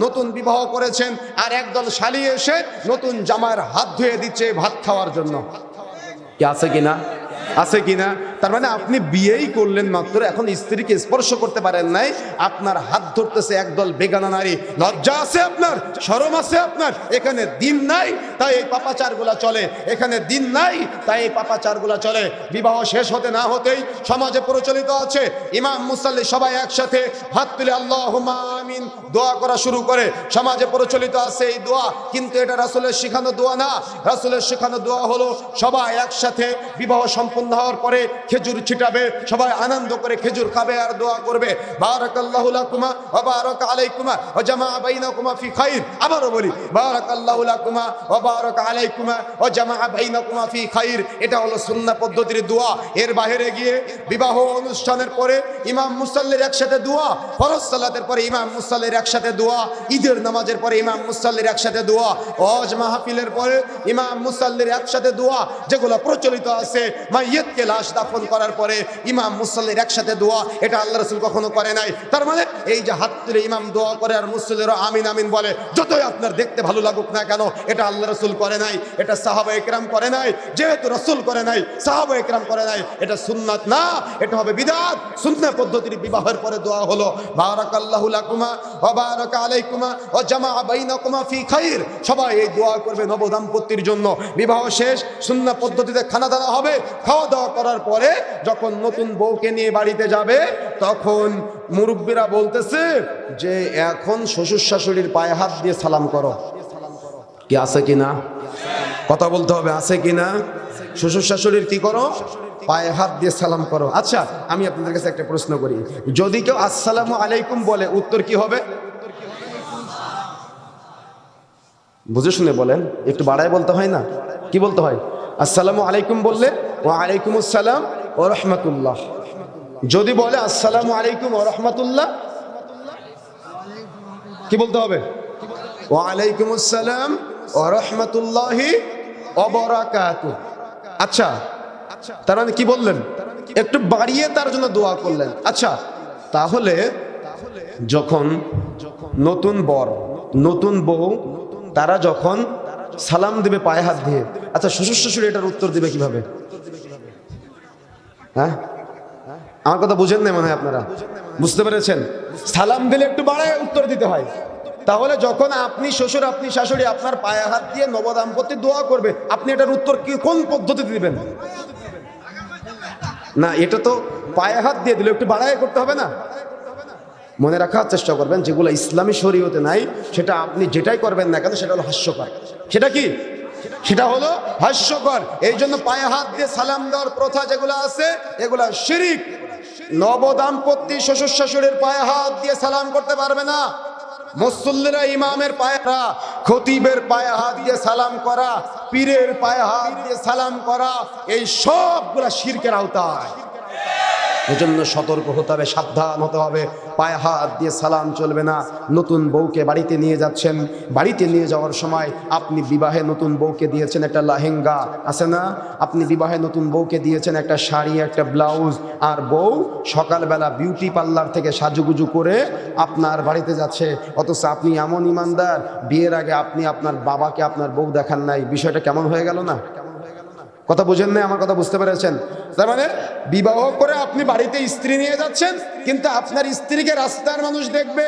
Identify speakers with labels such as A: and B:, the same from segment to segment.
A: নতুন বিবাহ করেছেন আর একদল শালি এসে নতুন জামার হাত ধুয়ে দিচ্ছে ভাত খাওয়ার জন্য। কি আছে কিনা? আছে কিনা? তার মানে আপনি বিয়েই করলেন মাত্র, এখন স্ত্রীকে স্পর্শ করতে পারেন নাই, আপনার হাত ধরতেছে একদল বেগানা নারী। লজ্জা আছে আপনার? শরম আছে আপনার? এখানে দিন নাই, তাই এই পাপাচারগুলা চলে। এখানে দিন নাই, তাই এই পাপাচারগুলা চলে। বিবাহ শেষ হতে না হতেই সমাজে প্রচলিত আছে। ইমাম, মুসাল্লি সবাই একসাথে হাত তুলে আল্লাহ আমিন দোয়া করা শুরু করে। সমাজে প্রচলিত আছে এই দোয়া, কিন্তু এটা রাসুলের শিখানো দোয়া না। রাসুলের শিখানো দোয়া হলো সবাই একসাথে বিবাহ সম্পন্ন হওয়ার পরে খেজুর ছিটাবে, সবাই আনন্দ করে খেজুর খাবে আর দোয়া করবে। আলাইকুমা ওয়া জামা ফি খাইর। আবারও বলি বারাকা আলাইকুমা ওয়া জামা ফি খাইর। এটা হলো সুন্নাহ পদ্ধতির দোয়া। এর বাইরে গিয়ে বিবাহ অনুষ্ঠানের পরে ইমাম মুসাল্লির একসাথে দোয়া, ফরজ সালাতের পরে ইমাম মুসাল্লির একসাথে দোয়া, ঈদের নামাজের পরে ইমাম মুসাল্লির একসাথে দোয়া, ওয়াজ মাহফিলের পরে ইমাম মুসাল্লির একসাথে দোয়া, যেগুলো প্রচলিত আছে মাইয়তকে লাশ দাফন করার পরে ইমাম মুসাল্লির একসাথে দোয়া, এটা আল্লাহ রসুল কখনো করে নাই। তার মানে এই যে হাত তুলে ইমাম দোয়া করে আর মুসল্লিরও আমিন আমিন বলে, যতই আপনার দেখতে ভালো লাগুক না কেন, এটা আল্লাহ রসুল করে নাই, এটা সাহাবা একরাম করে নাই, যেহেতু রসুল করে নাই, সাহাবা একরাম করে নাই, এটা সুন্নাত না, এটা হবে বিদাত। সুন্নাহ পদ্ধতির বিবাহের পরে দোয়া হলো, বারাকাল্লাহু লাকুমা ওয়া বারাকা আলাইকুমা ওয়া জামা বাইনাকুমা ফি খাইর। সবাই এই দোয়া করবে নবদাম্পত্যের জন্য। বিবাহ শেষ, সুন্নাহ পদ্ধতিতে খানা দানা হবে, খাওয়া দাওয়া করার পরে যখন নতুন বউকে নিয়ে বাড়িতে যাবে, তখন মুরব্বীরা বলতেছে যে, এখন শ্বশুর শাশুড়ির পায়ে হাত দিয়ে সালাম করো। কি আছে কিনা কথা বলতে হবে, আছে কিনা শ্বশুর শাশুড়ির কি করো? পায়ে হাত দিয়ে সালাম করো। আচ্ছা আমি আপনাদের কাছে একটা প্রশ্ন করি। যদি কেউ আসসালামু আলাইকুম বলে, উত্তর কি হবে? বুঝে শুনে বলেন, একটু বাড়ায় বলতে হয় না? কি বলতে হয়? আসসালামু আলাইকুম বললে ও আলাইকুম আসসালাম ও রহমতুল্লাহ। যদি বলে আসসালামু আলাইকুম ও রহমতুল্লাহ, কি বলতে হবে? ওয়ালাইকুম আসসালাম ও রহমতুল্লাহি আচ্ছা তার মানে কি বললেন? একটু বাড়িয়ে তার জন্য দোয়া করলেন। আচ্ছা তাহলে যখন নতুন বর, নতুন বউ, তারা যখন সালাম দেবে পায়ে হাত দিয়ে আচ্ছা শ্বশুর শ্বশুর এটার উত্তর দিবে কীভাবে? হ্যাঁ? আমার কথা বুঝেন না মনে হয় আপনারা? বুঝতে পেরেছেন? সালাম দিলে একটু বাড়ায় উত্তর দিতে হয়। তাহলে যখন আপনি শ্বশুর, আপনি শাশুড়ি আপনার পায়ে হাত দিয়ে নবদাম্পত্য দোয়া করবে, আপনি এটার উত্তর কি, কোন পদ্ধতিতে দিবেন? না, এটা তো পায়ে হাত দিয়ে দিলে একটু বাড়ায় করতে হবে না? মনে রাখার চেষ্টা করবেন, যেগুলো ইসলামী শরীয়তে নাই, সেটা আপনি যেটাই করবেন না কেন, সেটা হলো হাস্যকর। সেটা কি? সেটা হলো হাস্যকর। এই জন্য পায়ে হাত দিয়ে সালাম দেওয়ার প্রথা যেগুলো আছে, এগুলা শিরিক। নবদাম্পত্য শ্বশুর শাশুড়ির পায়ে হাত দিয়ে সালাম করতে পারবে না। মুসল্লিরা ইমামের পায়ে খতিবের পায়ে হাত দিয়ে সালাম করা, পীরের পায়ে হাত দিয়ে সালাম করা, এই সবগুলা শিরকের আওতায়। এজন্য সতর্ক হতে হবে, সাবধান হতে হবে। পায়ে হাত দিয়ে সালাম চলবে না। নতুন বউকে বাড়িতে নিয়ে যাচ্ছেন। বাড়িতে নিয়ে যাওয়ার সময় আপনি বিবাহে নতুন বউকে দিয়েছেন একটা লাহেঙ্গা। আছে না? আপনি বিবাহে নতুন বউকে দিয়েছেন একটা শাড়ি, একটা ব্লাউজ। আর বউ সকালবেলা বিউটি পার্লার থেকে সাজুগুজু করে আপনার বাড়িতে যাচ্ছে। অথচ আপনি এমন ইমানদার, বিয়ের আগে আপনি আপনার বাবাকে, আপনার বউ দেখান নাই। বিষয়টা কেমন হয়ে গেল না? কথা বুঝেন না আমার কথা বুঝতে পেরেছেন? তার মানে বিবাহ করে আপনি বাড়িতে স্ত্রী নিয়ে যাচ্ছেন, কিন্তু আপনার স্ত্রীকে রাস্তার মানুষ দেখবে।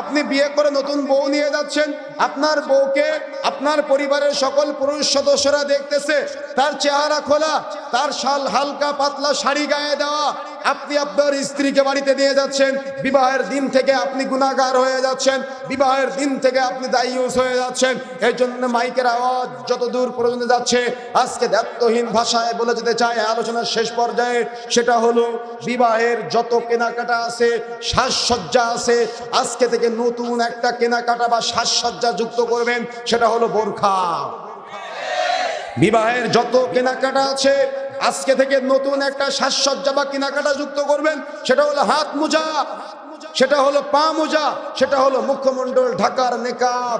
A: আপনি বিয়ে করে নতুন বউ নিয়ে যাচ্ছেন, আপনার বউকে আপনার পরিবারের সকল পুরুষ সদস্যরা দেখতেছে। তার চেহারা খোলা, তার শাল হালকা পাতলা শাড়ি গায়ে দেওয়া আপনি আপনার স্ত্রীকে বাড়িতে নিয়ে যাচ্ছেন, বিবাহের দিন থেকে আপনি গুণাগার হয়ে যাচ্ছেন, বিবাহের দিন থেকে আপনি দায়ুস হয়ে যাচ্ছেন। এই জন্য মাইকের আওয়াজ যত দূর পর্যন্ত যাচ্ছে, আজকে দায়িত্বহীন ভাষায় বলে যেতে চাই আলোচনার শেষ পর্যায়ে সেটা হলো, বিবাহের যত কেনাকাটা আছে, সাজসজ্জা আছে, আজকে থেকে নতুন একটা কেনাকাটা বা সাজসজ্জা যুক্ত করবেন, সেটা হলো বোরখা। বিবাহের যত কেনাকাটা আছে আজকে থেকে নতুন একটা সাজসজ্জা বা কেনাকাটা যুক্ত করবেন। সেটা হলো হাত মোজা, সেটা হলো পা মোজা, সেটা হলো মুখ্যমণ্ডল ঢাকার নেকাব